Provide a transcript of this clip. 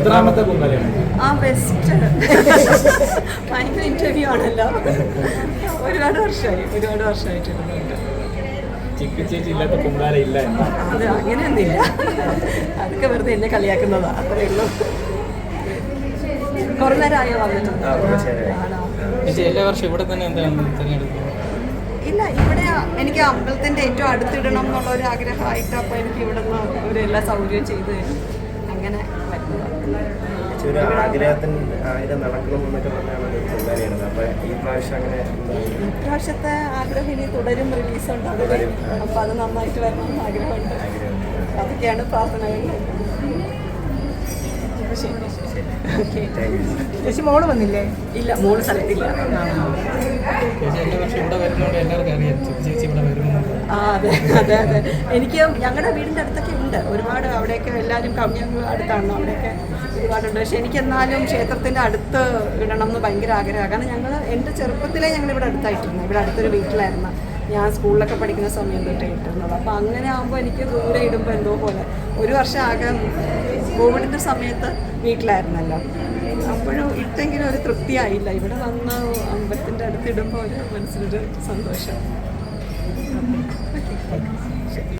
എത്രാമത്തെ ആ ബെസ്റ്റ് ഭയങ്കര ഇന്റർവ്യൂ ആണല്ലോ. ഒരുപാട് വർഷമായി ഒരുപാട് ഇല്ലാത്ത പൊങ്കാല ഇല്ല അത് അങ്ങനെയൊന്നുമില്ല അതൊക്കെ വെറുതെ എന്നെ കളിയാക്കുന്നതാ അത്രേ ഉള്ളൂ. കുറെ നേരമായോ വന്നിട്ടുണ്ട് എല്ലാ വർഷം ഇവിടെ തന്നെ എന്താണ് തിരഞ്ഞെടുക്കുന്നത് ഇല്ല ഇവിടെ എനിക്ക് അമ്പലത്തിന്റെ ഏറ്റവും അടുത്തിടണം എന്നുള്ള ഒരു ആഗ്രഹമായിട്ട് അപ്പോൾ എനിക്ക് ഇവിടെ നിന്ന് ഒരു എല്ലാ സൗകര്യവും ചെയ്തു തരും. അങ്ങനെ വരുന്നതാണ് ഒരു ആഗ്രഹത്തിന് ആയിരം നടക്കണം എന്നൊക്കെ പറഞ്ഞാണ് ഒരു പൊങ്കാലയാണ് അപ്പൊ ഈ പ്രാവശ്യം അങ്ങനെ എന്താ? ഇപ്രാവശ്യത്തെ ആഗ്രഹം ഇനി തുടരും റിലീസ് ഉണ്ടാകും അപ്പൊ അപ്പോൾ അത് നന്നായിട്ട് വരണം ആഗ്രഹമുണ്ട്. ആഗ്രഹം അതൊക്കെയാണ് പ്രാർത്ഥനകൾ ചേച്ചി മോൾ വന്നില്ലേ? ഇല്ല മോൾ സ്ഥലത്തില്ല ചേച്ചി എല്ലാ വർഷവും ഇവിടെ വരുന്നതുകൊണ്ട് എല്ലാവർക്കും അറിയാം ചിക്കു ചേച്ചി ഇവിടെ വരുമെന്നുള്ളത് അതെ അതെ അതെ. എനിക്ക് ഞങ്ങളുടെ വീടിന്റെ അടുത്തൊക്കെ ഉണ്ട്. ഒരുപാട് അവിടെയൊക്കെ എല്ലാവരും ക- ഞങ്ങൾ അടുത്താണ്. അവിടെയൊക്കെ ഒരുപാടുണ്ട്. പക്ഷെ എനിക്കെന്നാലും ക്ഷേത്രത്തിന്റെ അടുത്ത് ഇടണം എന്ന് ഭയങ്കര ആഗ്രഹമാണ്. കാരണം ഞങ്ങൾ എന്റെ ചെറുപ്പത്തിലേ ഞങ്ങൾ ഇവിടെ അടുത്തായിട്ടിരുന്നു ഇവിടെ അടുത്തൊരു വീട്ടിലായിരുന്നു. ഞാൻ സ്കൂളിലൊക്കെ പഠിക്കുന്ന സമയം തൊട്ടേ ഇട്ടിരുന്നത്. അപ്പോൾ അങ്ങനെ ആകുമ്പോൾ എനിക്ക് ദൂരെ ഇടുമ്പോൾ എന്തോ പോലെ. ഒരു വർഷം ആകെ കോവിഡിന്റെ സമയത്ത് വീട്ടിലായിരുന്നല്ലോ. അപ്പോഴും ഇട്ടെങ്കിലും ഒരു തൃപ്തിയായില്ല. ഇവിടെ വന്ന് അമ്പലത്തിന്റെ അടുത്ത് ഇടുമ്പോൾ ഒരു മനസ്സിലൊരു സന്തോഷം. 太可惜了这里